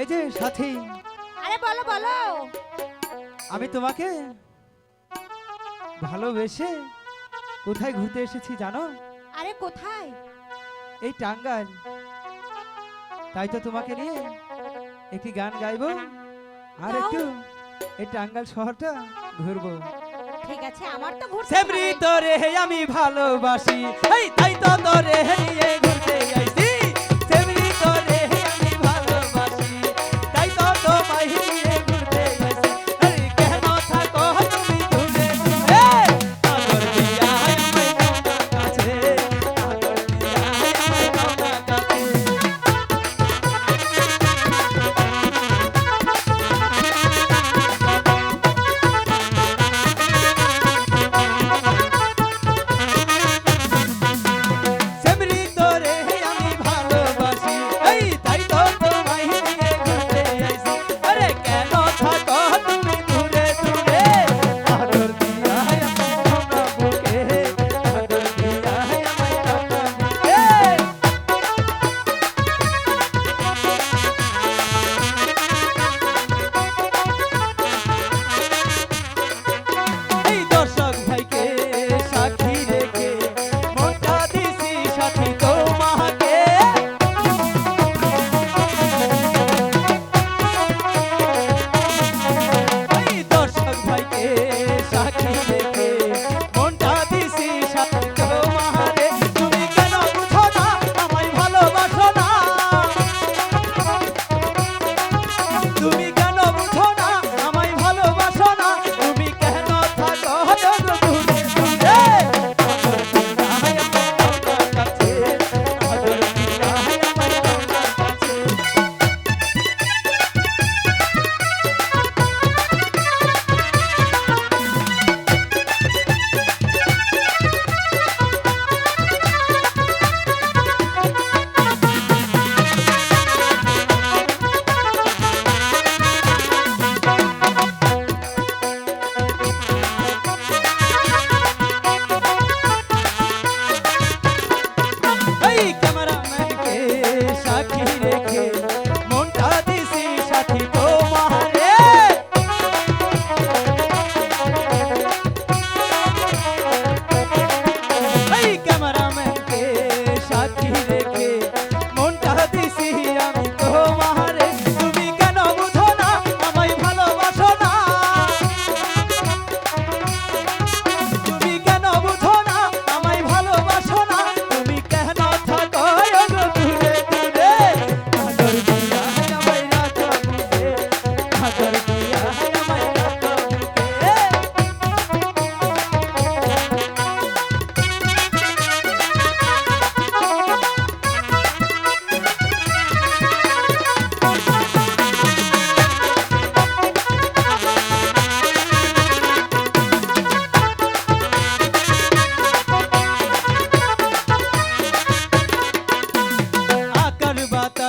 এই যে সাথী। আরে বলো বলো। আমি তোমাকে ভালোবেসে কোথায় ঘুরতে এসেছি জানো? আরে কোথায়? এই টাঙ্গাইল। তাই তো তোমাকে নিয়ে একটি গান গাইবো। আর একটু এই টাঙ্গাইল শহরটা ঘুরবো। ঠিক আছে আমার তো ঘুরতে তোরে আমি ভালোবাসি। এই তাই তো তোরে আইছি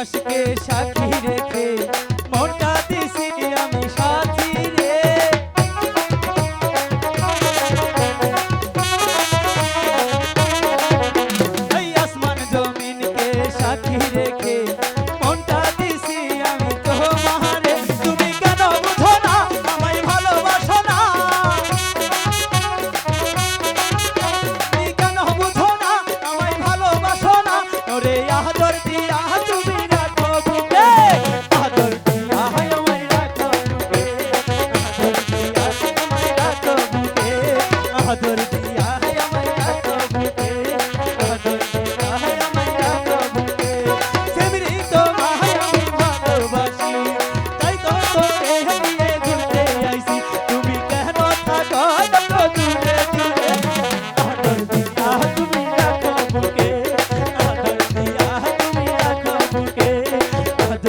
ইতিহাসকে সাক্ষী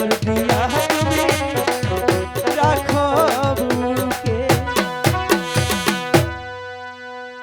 করবি